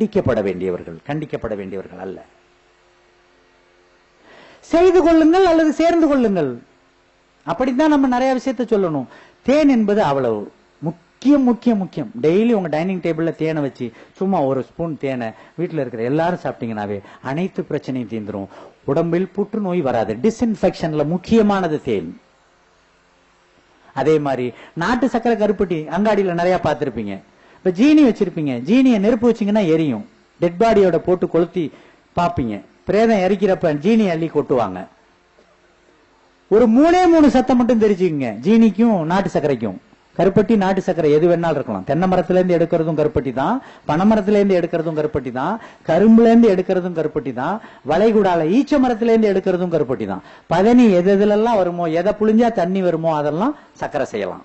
கண்டிக்கப்பட வேண்டியவர்கள் கண்டிக்கப்பட வேண்டியவர்கள் அல்ல. செய்து கொள்ளுங்கள் அல்லது சேர்ந்து கொள்ளுங்கள். அப்படித்தான் நம்ம நிறைய விஷயத்த சொல்லணும். தேன் என்பது அவ்வளவு. முக்கியம் முக்கியம் முக்கியம். டெய்லி உங்க டைனிங் டேபிள்ல தேனை வச்சு சும்மா ஒரு ஸ்பூன் தேனை வீட்டில் இருக்கிற எல்லாரும் சாப்பிட்டீங்கன்னாவே அனைத்து பிரச்சனையும் தீந்துரும் உடம்பில் புற்றுநோய் வராது. டிஸ்இன்ஃபெக்ஷன்ல முக்கியமானது தேன். அதே மாதிரி நாட்டு சக்கரை கருப்பட்டி அங்காடியில் நிறைய பார்த்திருப்பீங்க. இப்ப ஜீனி வச்சிருப்பீங்க. ஜீனியை நெருப்பு வச்சீங்கன்னா எரியும். டெட் பாடியோட போட்டு கொளுத்தி பாப்பீங்க. பிரேதம் எரிக்கிறப்ப ஜீனி அள்ளி கொட்டுவாங்க. ஒரு மூணே மூணு சத்தம் மட்டும் தெரிஞ்சுக்கங்க. ஜீனிக்கும் நாட்டு சர்க்கரைக்கும். கருப்பட்டி நாட்டு சர்க்கரை எது வேணாலும் இருக்கலாம். தென்னை மரத்துல இருந்து எடுக்கிறதும் கருப்பட்டி தான். பனைமரத்துல இருந்து எடுக்கிறதும் கருப்பட்டி தான். கரும்புல இருந்து எடுக்கிறதும் கருப்பட்டி தான். வளைகுடால ஈச்ச மரத்துல இருந்து எடுக்கிறதும் கருப்பட்டி தான். பதனி எது எதுலெல்லாம் வருமோ எதை புளிஞ்சா தண்ணி வருமோ அதெல்லாம் சர்க்கரை செய்யலாம்.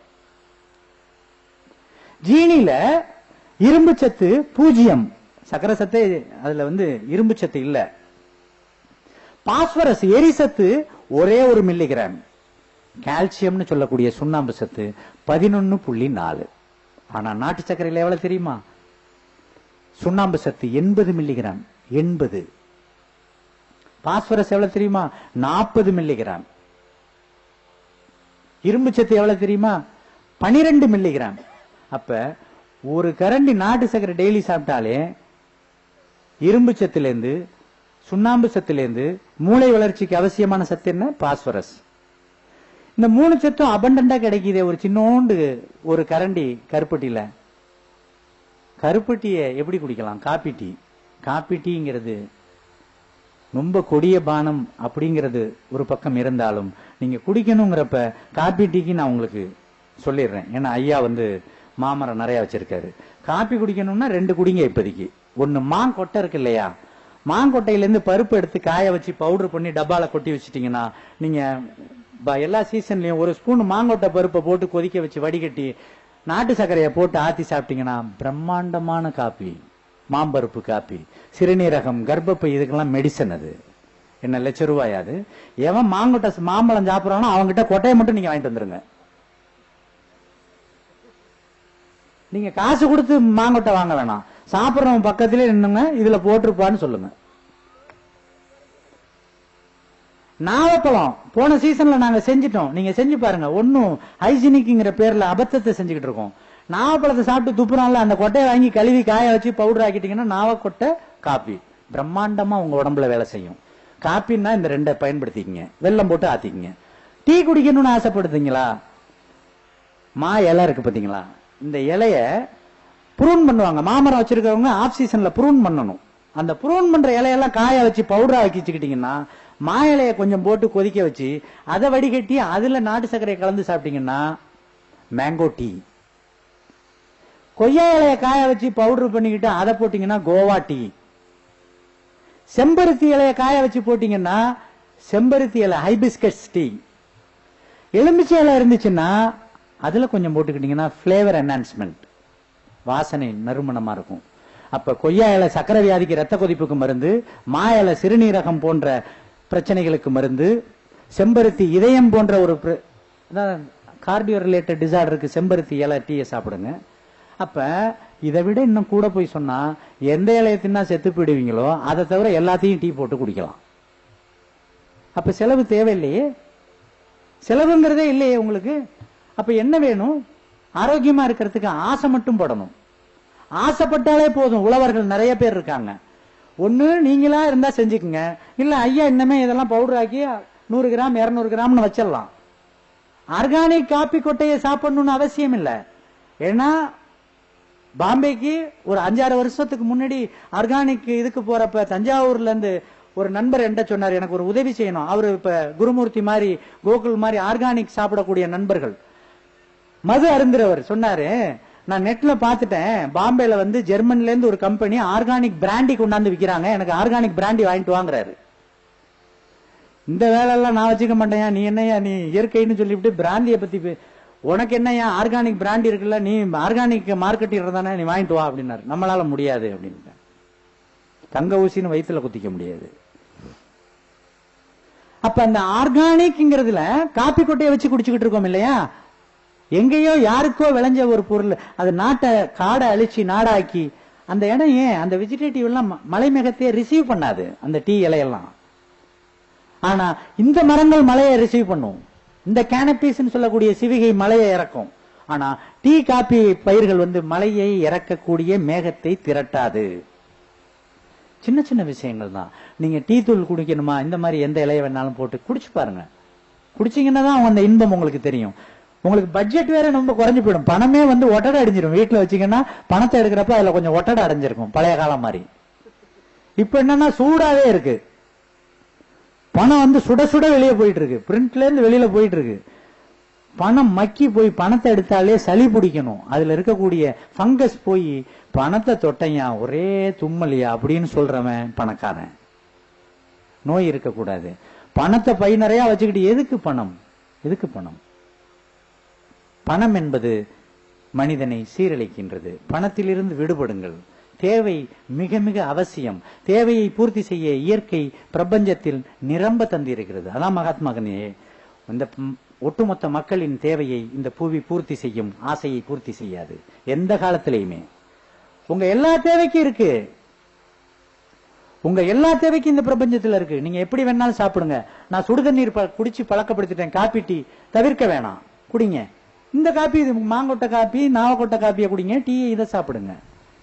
ஜீனில இரும்பு சத்து பூஜ்ஜியம் சக்கர சத்து அதுல வந்து இரும்பு சத்து இல்ல. பாஸ்பரஸ் எரிசத்து ஒரே ஒரு மில்லிகிராம் கால்சியம்னு சொல்லக்கூடிய சுண்ணாம்பு சத்து பதினொன்னு புள்ளி நாலு. ஆனா நாட்டு சர்க்கரையில் எவ்வளவு தெரியுமா? சுண்ணாம்பு சத்து எண்பது மில்லிகிராம் எண்பது. பாஸ்பரஸ் எவ்வளவு தெரியுமா? நாற்பது மில்லிகிராம் இரும்பு சத்து எவ்வளவு தெரியுமா? பனிரெண்டு மில்லிகிராம் அப்ப ஒரு கரண்டி நாட்டு சர்க்கரை டெய்லி சாப்பிட்டாலே இரும்பு சத்துலேருந்து சுண்ணாம்பு சத்துலேருந்து மூளை வளர்ச்சிக்கு அவசியமான சத்து என்ன? பாஸ்பரஸ். இந்த மூணு சத்தும் அபண்டண்டா கிடைக்குதே ஒரு சின்னோண்டு ஒரு கரண்டி கருப்பட்டியில. கருப்பட்டியை எப்படி குடிக்கலாம்? Coffee tea. காப்பி டீங்கிறது ரொம்ப கொடிய பானம் அப்படிங்கிறது ஒரு பக்கம் இருந்தாலும் நீங்க குடிக்கணுங்கிறப்ப காப்பி டீக்கு நான் உங்களுக்கு சொல்லிடுறேன். ஏன்னா ஐயா வந்து மாமரம் நிறைய வச்சிருக்காரு. காப்பி குடிக்கணும்னா ரெண்டு குடிங்க இப்போதைக்கு. ஒன்னு மாங்கொட்டை இருக்கு இல்லையா? மாங்கொட்டையிலேருந்து பருப்பு எடுத்து காய வச்சு பவுடர் பண்ணி டப்பால கொட்டி வச்சிட்டீங்கன்னா நீங்க ப- எல்லா சீசன்லயும் ஒரு ஸ்பூன் மாங்கொட்டை பருப்பை போட்டு கொதிக்க வச்சு வடிகட்டி நாட்டு சர்க்கரையை போட்டு ஆத்தி சாப்பிட்டீங்கன்னா பிரம்மாண்டமான காப்பி. மாம்பருப்பு காப்பி. சிறுநீரகம் கர்ப்பப்பை இதுக்கெல்லாம் மெடிசன் அது. என்ன லட்ச ரூபாயாது எவன் மாங்கொட்டை மாம்பழம் சாப்பிட்றானோ அவங்ககிட்ட கொட்டையை மட்டும் நீங்க வாங்கிட்டு வந்துருங்க. நீங்க காசு கொடுத்து மாங்கொட்டை வாங்க வேணாம். சாப்பிடுறவன் பக்கத்திலே நின்னுங்க இதுல போட்டிருப்பான்னு சொல்லுங்க. நாவப்பழம் போன சீசன்ல நாங்க செஞ்சிட்டோம். நீங்க செஞ்சு பாருங்க ஒன்னும் ஹைஜீனிக்குங்கிற பேர்ல அபத்தத்தை செஞ்சுக்கிட்டு இருக்கோம். நாவப்பழத்தை சாப்பிட்டு துப்புறோம்ல அந்த கொட்டையை வாங்கி கழுவி காய வச்சு பவுடர் ஆக்கிட்டீங்கன்னா நாவக்கொட்டை காப்பி. பிரம்மாண்டமா உங்க உடம்புல வேலை செய்யும். காப்பின்னா இந்த ரெண்டை பயன்படுத்திக்கங்க. வெள்ளம் போட்டு ஆத்திக்கங்க. டீ குடிக்கணும்னு ஆசைப்படுதுங்களா? மா இலை இருக்கு பாத்தீங்களா? இந்த இலைய ப்ரூன் பண்ணுவாங்க. மாமரம் வச்சிருக்கவங்க ஆஃப் சீசன்ல ப்ரூன் பண்ணணும். அந்த ப்ரூன் பண்ற இலையெல்லாம் காய வச்சு பவுடரா ஆக்கி வச்சுக்கிட்டீங்கன்னா மா இலைய கொஞ்சம் போட்டு கொதிக்க வச்சு அதை வடிகட்டி அதுல நாட்டு சர்க்கரையை கலந்து சாப்பிட்டீங்கன்னா மேங்கோ டீ கொய்யா இலைய காய வச்சு பவுடர் பண்ணிக்கிட்டு அதை போட்டீங்கன்னா கோவா டீ செம்பருத்தி இலைய காய வச்சு போட்டீங்கன்னா செம்பருத்தி இலை ஹைபிஸ்கஸ் டீ எலுமிச்சை இலை இருந்துச்சுன்னா அதில் கொஞ்சம் போட்டுக்கிட்டீங்கன்னா ஃப்ளேவர் என்ஹான்ஸ்மெண்ட் வாசனை நறுமணமாக இருக்கும். அப்போ கொய்யா இலை சக்கரை வியாதிக்கு ரத்த கொதிப்புக்கு மருந்து மா இலை சிறுநீரகம் போன்ற பிரச்சனைகளுக்கு மருந்து செம்பருத்தி இதயம் போன்ற ஒரு கார்டியோ ரிலேட்டட் டிசார்டருக்கு செம்பருத்தி இலை டீயை சாப்பிடுங்க. அப்போ இதை விட இன்னும் கூட போய் சொன்னால் எந்த இலையை தின்னா செத்து போயிடுவீங்களோ அதை தவிர எல்லாத்தையும் டீ போட்டு குடிக்கலாம். அப்போ செலவு தேவையில்லையே? செலவுங்கிறதே இல்லையே உங்களுக்கு? அப்ப என்ன வேணும்? ஆரோக்கியமா இருக்கிறதுக்கு ஆசை மட்டும் படணும். ஆசைப்பட்டாலே போதும். உழவர்கள் நிறைய பேர் இருக்காங்க. ஒண்ணு நீங்களா இருந்தா செஞ்சுக்குங்க. இல்ல ஐயா இன்னமே இதெல்லாம் பவுடர் ஆக்கி நூறு கிராம் இருநூறு கிராம்னு வச்சிடலாம். ஆர்கானிக் காப்பி கொட்டையை சாப்பிடணும்னு அவசியம் இல்லை. ஏன்னா பாம்பேக்கு ஒரு அஞ்சாறு வருஷத்துக்கு முன்னாடி ஆர்கானிக் இதுக்கு போறப்ப தஞ்சாவூர்ல இருந்து ஒரு நண்பர் என்கிட்ட சொன்னார். எனக்கு ஒரு உதவி செய்யணும். அவரு இப்ப குருமூர்த்தி மாதிரி கோகுல் மாதிரி ஆர்கானிக் சாப்பிடக்கூடிய நண்பர்கள். மது அருந்துறவர் சொன்னாரு நான் நெட்ல பாத்துட்டேன் பாம்பேல வந்து ஜெர்மன்ல இருந்து ஒரு கம்பெனி ஆர்கானிக் பிராண்டி கொண்டாந்து விக்கிறாங்க எனக்கு ஆர்கானிக் பிராண்டி வாங்கிட்டு வாங்குறாரு. இந்த வேலையெல்லாம் நான் வச்சுக்க மாட்டேயா நீ என்னையா நீ இயற்கைன்னு சொல்லிவிட்டு பிராந்தியை பத்தி உனக்கு என்னய்யா ஆர்கானிக் பிராண்ட் இருக்குல்ல நீ ஆர்கானிக் மார்க்கெட்டிங் தானே நீ வாங்கிட்டு வா அப்படின்னாரு. நம்மளால முடியாது அப்படின்னு தங்க ஊசின்னு வயிற்றுல குத்திக்க முடியாது. அப்ப அந்த ஆர்கானிக்ங்கிறதுல காப்பி கொட்டையை வச்சு குடிச்சுக்கிட்டு இருக்கோம் இல்லையா? எங்கேயோ யாருக்கோ விளைஞ்ச ஒரு பொருள். அது நாட்டை காடை அழிச்சு நாடாக்கி அந்த இடம் ஏன்? அந்த வெஜிடேட்டிவ் எல்லாம் ம- மலை மேகத்தையே ரிசீவ் பண்ணாது அந்த டீ இலையெல்லாம். ஆனா இந்த மரங்கள் மலையை ரிசீவ் பண்ணும். இந்த கேனபீஸ் சொல்லக்கூடிய சிவிகை மலையை இறக்கும். ஆனா டீ காபி பயிர்கள் வந்து மலையை இறக்கக்கூடிய மேகத்தை திரட்டாது. சின்ன சின்ன விஷயங்கள் தான். நீங்க டீ தூள் குடிக்கணுமா? இந்த மாதிரி எந்த இலைய வேணாலும் போட்டு குடிச்சு பாருங்க. குடிச்சீங்கன்னா தான் அந்த இன்பம் உங்களுக்கு தெரியும். உங்களுக்கு பட்ஜெட் வேற ரொம்ப குறைஞ்சு போயிடும். பணமே வந்து ஒட்டடை அடைஞ்சிரும். வீட்டுல வச்சீங்கன்னா பணத்தை எடுக்கிறப்ப அதுல கொஞ்சம் ஒட்டடை அடைஞ்சிருக்கும். பழைய காலம் மாதிரி. இப்ப என்னன்னா சூடாவே இருக்கு. பணம் வந்து சுட சுட வெளியே போயிட்டு இருக்கு பிரிண்ட்ல இருந்து வெளியில போயிட்டு இருக்கு பணம் மக்கி போய் பணத்தை எடுத்தாலே சளி பிடிக்கணும். அதுல இருக்கக்கூடிய ஃபங்கஸ் போய் பணத்தை தொட்டையா ஒரே தும்மலியா அப்படின்னு சொல்றவன் பணக்காரன். நோய் இருக்கக்கூடாது. பணத்தை பை நிறைய வச்சுக்கிட்டு எதுக்கு பணம்? எதுக்கு பணம்? பணம் என்பது மனிதனை சீரழிக்கின்றது. பணத்திலிருந்து விடுபடுங்கள். தேவை மிக மிக அவசியம். தேவையை பூர்த்தி செய்ய இயற்கை பிரபஞ்சத்தில் நிரம்ப தந்திருக்கிறது. அதான் மகாத்மா காந்தி இந்த ஒட்டுமொத்த மக்களின் தேவையை இந்த பூவி பூர்த்தி செய்யும் ஆசையை பூர்த்தி செய்யாது. எந்த காலத்திலையுமே. உங்க எல்லா தேவைக்கும் இருக்கு. உங்க எல்லா தேவைக்கும் இந்த பிரபஞ்சத்தில் இருக்கு. நீங்க எப்படி வேணாலும் சாப்பிடுங்க. நான் சுடுதண்ணீர் ப- குடிச்சு பழக்கப்படுத்திட்டேன். காப்பி டீ தவிர்க்க வேணாம். குடிங்க. இந்த காப்பி இது மாங்கொட்டை காப்பி நாவக்கொட்டை காப்பியை குடிங்க டீ இதை சாப்பிடுங்க.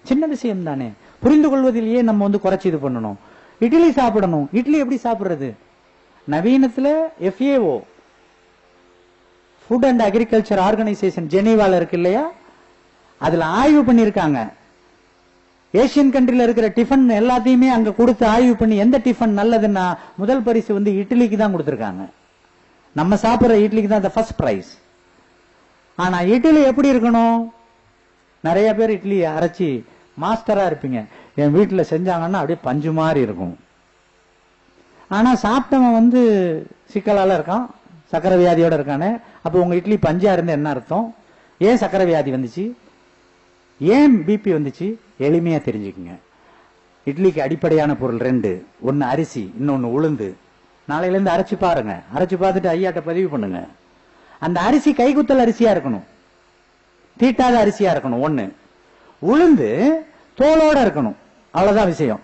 சின்ன விஷயம் தானே புரிந்து கொள்வதிலேயே நம்ம வந்து குறைச்சி இது பண்ணணும். இட்லி சாப்பிடணும். இட்லி எப்படி சாப்பிடுறது? நவீனத்துல FAO food and agriculture organisation ஜெனீவால இருக்கு இல்லையா? அதுல ஆய்வு பண்ணிருக்காங்க ஏசியன் கண்ட்ரில இருக்கிற டிஃபன் எல்லாத்தையுமே அங்க கொடுத்து ஆய்வு பண்ணி எந்த டிஃபன் நல்லதுன்னா முதல் பரிசு வந்து இட்லிக்கு தான் கொடுத்துருக்காங்க. நம்ம சாப்பிடுற இட்லிக்கு தான் ஃபர்ஸ்ட் பிரைஸ் ஆனா இட்லி எப்படி இருக்கணும்? நிறைய பேர் இட்லி அரைச்சி மாஸ்டரா இருப்பீங்க. என் வீட்டுல செஞ்சாங்கன்னா அப்படியே பஞ்சு மாதிரி இருக்கும். ஆனா சாப்பிட்டவன் வந்து சிக்கலால இருக்கான். சக்கரை வியாதியோட இருக்கானே. அப்போ உங்க இட்லி பஞ்சா இருந்து என்ன அர்த்தம்? ஏன் சக்கரை வியாதி வந்துச்சு? ஏன் பிபி வந்துச்சு? எளிமையா தெரிஞ்சுக்குங்க. இட்லிக்கு அடிப்படையான பொருள் ரெண்டு. ஒன்னு அரிசி இன்னொன்னு உளுந்து. நாளையிலேருந்து அரைச்சு பாருங்க. அரைச்சு பார்த்துட்டு ஐயாட்ட பதிவு பண்ணுங்க. அந்த அரிசி கைக்குத்தல் அரிசியா இருக்கணும். தீட்டாத அரிசியா இருக்கணும் ஒண்ணு. உளுந்து தோலோட இருக்கணும். அவ்வளவுதான் விஷயம்.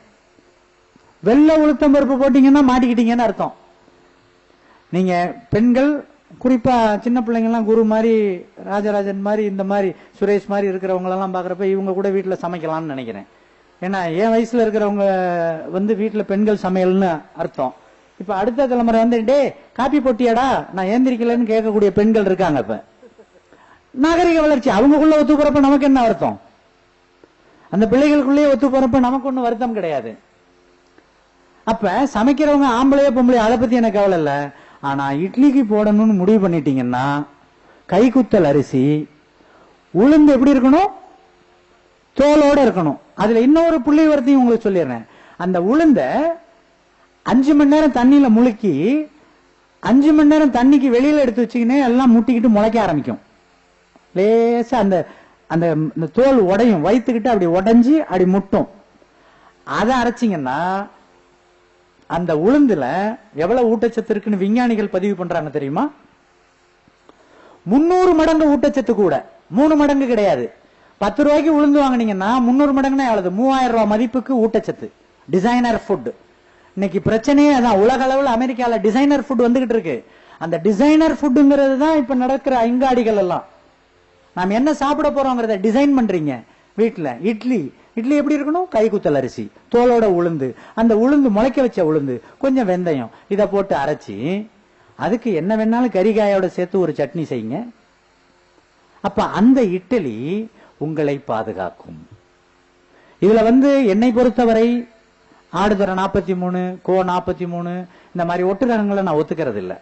வெள்ளை உளுத்தம் பருப்பு போட்டீங்கன்னா மாட்டிக்கிட்டீங்கன்னு அர்த்தம். நீங்க பெண்கள் குறிப்பா சின்ன பிள்ளைங்கெல்லாம் குரு மாதிரி ராஜராஜன் மாதிரி இந்த மாதிரி சுரேஷ் மாதிரி இருக்கிறவங்க எல்லாம் பாக்குறப்ப இவங்க கூட வீட்டுல சமைக்கலாம்னு நினைக்கிறேன். ஏன்னா என் வயசுல இருக்கிறவங்க வந்து வீட்டுல பெண்கள் சமையல்னு அர்த்தம். இப்ப அடுத்த தலைமுறை வந்து டே காப்பி போட்டியாடா? நான் ஏந்திரிக்கலன்னு கேட்கக்கூடிய பெண்கள் இருக்காங்க இப்ப. நாகரிக வளர்ச்சி. அவங்களுக்குள்ள ஒத்து போறப்ப நமக்கு என்ன அர்த்தம் அந்த பிள்ளைகளுக்குள்ளேயே ஒத்து போறப்ப நமக்கு ஒண்ணும் வருத்தம் கிடையாது. அப்ப சமைக்கிறவங்க ஆம்பளையோ பொம்பளையோ அதை பத்தி எனக்கு கவலை இல்ல. ஆனா இட்லிக்கு போடணும்னு முடிவு பண்ணிட்டீங்கன்னா கைக்குத்தல் அரிசி உளுந்து எப்படி இருக்கணும்? தோலோட இருக்கணும். அதுல இன்னொரு புள்ளி வரத்தையும் உங்களுக்கு சொல்லிடுறேன். அந்த உளுந்த அஞ்சு மணி நேரம் தண்ணியில முழுக்கி அஞ்சு மணி நேரம் தண்ணிக்கு வெளியில எடுத்து வச்சுக்கினே எல்லாம் முட்டிக்கிட்டு முளைக்க ஆரம்பிக்கும். லேசா அந்த அந்த இந்த தோல் உடையும். வயிற்றுக்கிட்டு அப்படி உடைஞ்சி அப்படி முட்டும். அதை அரைச்சிங்கன்னா அந்த உளுந்துல எவ்வளவு ஊட்டச்சத்து இருக்குன்னு விஞ்ஞானிகள் பதிவு பண்றாங்க தெரியுமா? முன்னூறு மடங்கு ஊட்டச்சத்து கூட. மூணு மடங்கு கிடையாது. பத்து ரூபாய்க்கு உளுந்து வாங்குனீங்கன்னா முன்னூறு மடங்குனா எவ்வளவு? மூவாயிரம் ரூபாய் மதிப்புக்கு ஊட்டச்சத்து. டிசைனர் ஃபுட் இன்னைக்கு பிரச்சனையே அதான். உலக அளவில் அமெரிக்கால டிசைனர் ஃபுட் வந்துகிட்டு இருக்கு. அந்த டிசைனர் ஃபுட்டுங்கிறது தான் இப்ப நடக்கிற அங்காடிகள் எல்லாம். நாம் என்ன சாப்பிட போறோங்கிறத டிசைன் பண்றீங்க. வீட்டில் இட்லி. இட்லி எப்படி இருக்கணும்? கைக்குத்தல் அரிசி. தோலோட உளுந்து. அந்த உளுந்து முளைக்க வச்ச உளுந்து. கொஞ்சம் வெந்தயம். இதை போட்டு அரைச்சி அதுக்கு என்ன வேணாலும் கறிகாயோட சேர்த்து ஒரு சட்னி செய்யுங்க. அப்ப அந்த இட்லி உங்களை பாதுகாக்கும். இதுல வந்து என்னை பொறுத்தவரை ஆடுதுறை நாற்பத்தி மூணு கோ நாற்பத்தி மூணு இந்த மாதிரி ஒட்டு ரகங்களை நான் ஒத்துக்கிறது இல்லை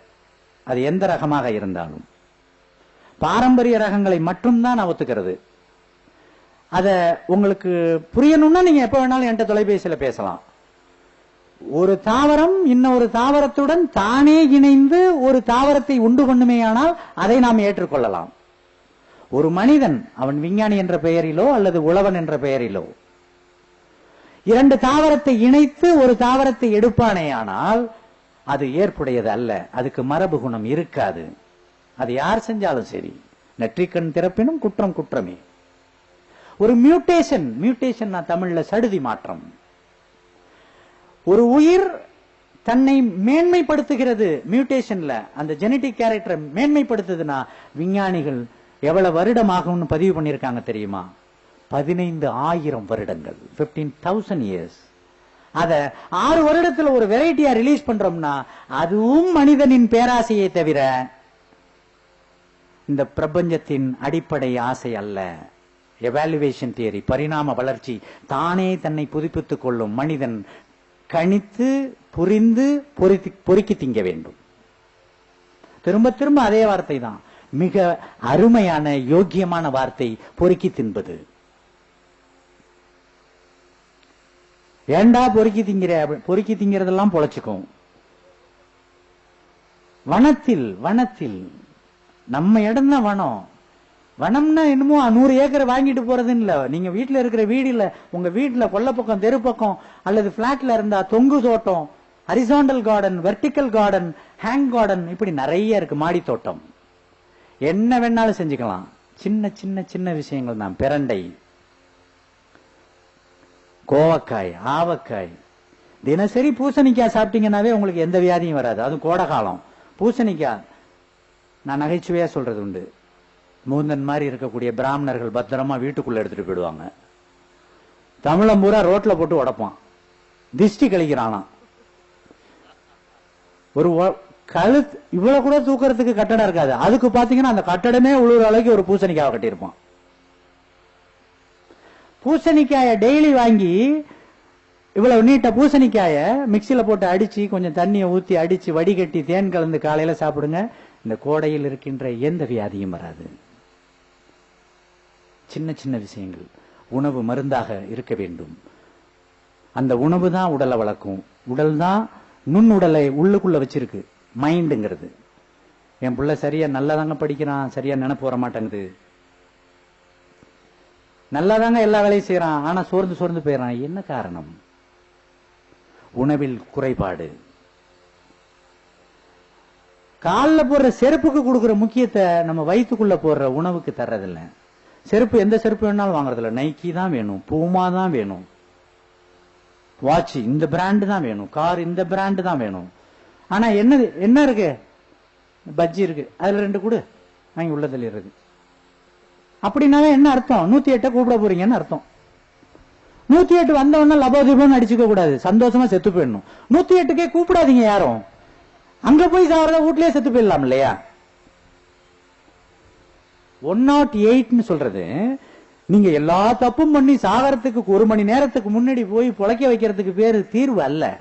அது எந்த ரகமாக இருந்தாலும். பாரம்பரிய ரகங்களை மட்டும்தான் நான் ஒத்துக்கிறது. அத உங்களுக்கு புரியணும்னா நீங்க எப்ப வேணாலும் என்கிட்ட தொலைபேசியில பேசலாம். ஒரு தாவரம் இன்னொரு தாவரத்துடன் தானே இணைந்து ஒரு தாவரத்தை உண்டு பண்ணுமேயானால் அதை நாம் ஏற்றுக்கொள்ளலாம். ஒரு மனிதன் அவன் விஞ்ஞானி என்ற பெயரிலோ அல்லது உழவன் என்ற பெயரிலோ இரண்டு தாவரத்தை இணைத்து ஒரு தாவரத்தை எடுப்பானேயானால் அது ஏற்புடையது அல்ல. அதுக்கு மரபு குணம் இருக்காது. அது யார் செஞ்சாலும் சரி. நெற்றிக்கண் திறப்பினும் குற்றம் குற்றமே. ஒரு மியூட்டேஷன் மியூட்டேஷன் தமிழ்ல சடுதி மாற்றம். ஒரு உயிர் தன்னை மேன்மைப்படுத்துகிறது மியூட்டேஷன்ல. அந்த ஜெனடிக் கேரக்டரை மேன்மைப்படுத்துதுன்னா விஞ்ஞானிகள் எவ்வளவு வருடம் ஆகும்னு பதிவு பண்ணியிருக்காங்க தெரியுமா? பதினைந்து ஆயிரம் வருடங்கள் பிப்டீன் தௌசண்ட் இயர்ஸ் அத ஆறு வருடத்துல ஒரு வெரைட்டியா ரிலீஸ் பண்றோம்னா அதுவும் மனிதனின் பேராசையை தவிர இந்த பிரபஞ்சத்தின் அடிப்படை ஆசை அல்ல. எவாலுவேஷன் தியரி பரிணாம வளர்ச்சி தானே தன்னை புதுப்பித்துக் கொள்ளும் மனிதன் கணித்து புரிந்து பொறுத்தி பொறுக்கி திங்க வேண்டும். திரும்ப திரும்ப அதே வார்த்தை தான் மிக அருமையான யோக்கியமான வார்த்தை பொறுக்கி தின்பது. ஏண்டா பொறுக்கி திங்கிற? பொறுக்கி திங்கிறதெல்லாம் பொழைச்சுக்கும் வனத்தில் வனத்தில். நம்ம இடம் தான் வனம். வனம்னா என்னமோ நூறு ஏக்கர் வாங்கிட்டு போறதுன்னு இல்ல. நீங்க வீட்டுல இருக்கிற வீடு இல்ல. உங்க வீட்டுல கொல்லப்பக்கம் தெரு பக்கம் அல்லது பிளாட்ல இருந்தா தொங்கு தோட்டம் horizontal garden vertical garden hang garden இப்படி நிறைய இருக்கு. மாடி தோட்டம். என்ன வேணாலும் செஞ்சுக்கலாம். சின்ன சின்ன சின்ன விஷயங்கள் தான். பிரண்டை. கோவக்காய் ஆவக்காய். தினசரி பூசணிக்காய் சாப்பிட்டீங்கன்னாவே உங்களுக்கு எந்த வியாதியும் வராது. அதுவும் கோடை காலம். பூசணிக்காய் நான் நகைச்சுவையா சொல்றது உண்டு. மூந்தன் மாதிரி இருக்கக்கூடிய பிராமணர்கள் பத்திரமா வீட்டுக்குள்ள எடுத்துட்டு போயிடுவாங்க. தமிழம் பூரா ரோட்ல போட்டு உடைப்பான். திஷ்டி கழிக்கிறானாம். ஒரு கழுத்து இவ்வளவு கூட தூக்கறதுக்கு கட்டடம் இருக்காது. அதுக்கு பாத்தீங்கன்னா அந்த கட்டடமே உழுவுற அளவுக்கு ஒரு பூசணிக்காவை கட்டியிருப்பான். பூசணிக்காய டெய்லி வாங்கி இவ்வளவு நீட்ட பூசணிக்காய மிக்சியில போட்டு அடிச்சு கொஞ்சம் தண்ணியை ஊத்தி அடிச்சு வடிகட்டி தேன் கலந்து காலையில சாப்பிடுங்க. இந்த கோடையில் இருக்கின்ற எந்த வியாதியும் வராது. சின்ன சின்ன விஷயங்கள். உணவு மருந்தாக இருக்க வேண்டும். அந்த உணவு தான் உடலை வளர்க்கும். உடல் தான் நுண்ணுடலை உள்ளுக்குள்ள வச்சிருக்கு. மைண்டுங்கிறது என் பிள்ளை சரியா நல்லாதாங்க படிக்கிறான் சரியா நினைப்பு வர மாட்டேங்குது. நல்லாதாங்க எல்லா வேலையும் செய்யறான் ஆனா சோர்ந்து சோர்ந்து போயிடறான் என்ன காரணம்? உணவில் குறைபாடு. காலில் போடுற செருப்புக்கு கொடுக்குற முக்கியத்தை நம்ம வயிற்றுக்குள்ள போடுற உணவுக்கு தர்றதில்ல. செருப்பு எந்த செருப்பு வேணாலும் வாங்குறதில்ல. நைக்கி தான் வேணும். பூமா தான் வேணும். வாட்ச் இந்த பிராண்டு தான் வேணும். கார் இந்த பிராண்டு தான் வேணும். ஆனா என்னது என்ன இருக்கு? பஜ்ஜி இருக்கு. அதுல ரெண்டு கூட. வாங்கி உள்ள இருக்கு அப்படின்னாவே என்ன அர்த்தம்? நூத்தி எட்டை கூப்பிட போறீங்கன்னு அர்த்தம். நூத்தி எட்டு வந்தவொடனே லபோதீபம் அடிச்சுக்க கூடாது. சந்தோஷமா செத்து போயிடணும். நூத்தி எட்டுக்கே கூப்பிடாதீங்க யாரும். அங்க போய் சாவறத வீட்லயே செத்து போயிடலாம் இல்லையா? ஒன் நாட் எயிட்னு சொல்றது நீங்க எல்லா தப்பும் பண்ணி சாகரத்துக்கு ஒரு மணி நேரத்துக்கு முன்னாடி போய் புழைக்க வைக்கிறதுக்கு பேரு தீர்வு அல்ல.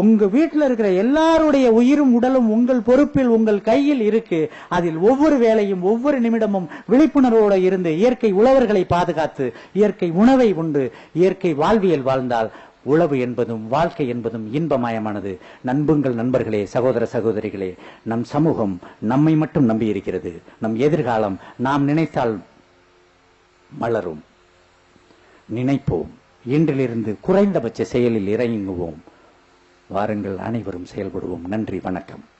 உங்க வீட்டில் இருக்கிற எல்லாருடைய உயிரும் உடலும் உங்கள் பொறுப்பில் உங்கள் கையில் இருக்கு. அதில் ஒவ்வொரு வேலையும் ஒவ்வொரு நிமிடமும் விழிப்புணர்வோடு இருந்து இயற்கை உழவர்களை பாதுகாத்து இயற்கை உணவை உண்டு. இயற்கை வாழ்வியல் வாழ்ந்தால் உழவு என்பதும் வாழ்க்கை என்பதும் இன்பமயமானது. நண்புங்கள் நண்பர்களே சகோதர சகோதரிகளே நம் சமூகம் நம்மை மட்டும் நம்பி இருக்கிறது நம் எதிர்காலம் நாம் நினைத்தால் மலரும். நினைப்போம். இன்றிலிருந்து குறைந்தபட்ச செயலில் இறங்குவோம். வாருங்கள் அனைவரும் செயல்படுவோம். நன்றி வணக்கம்.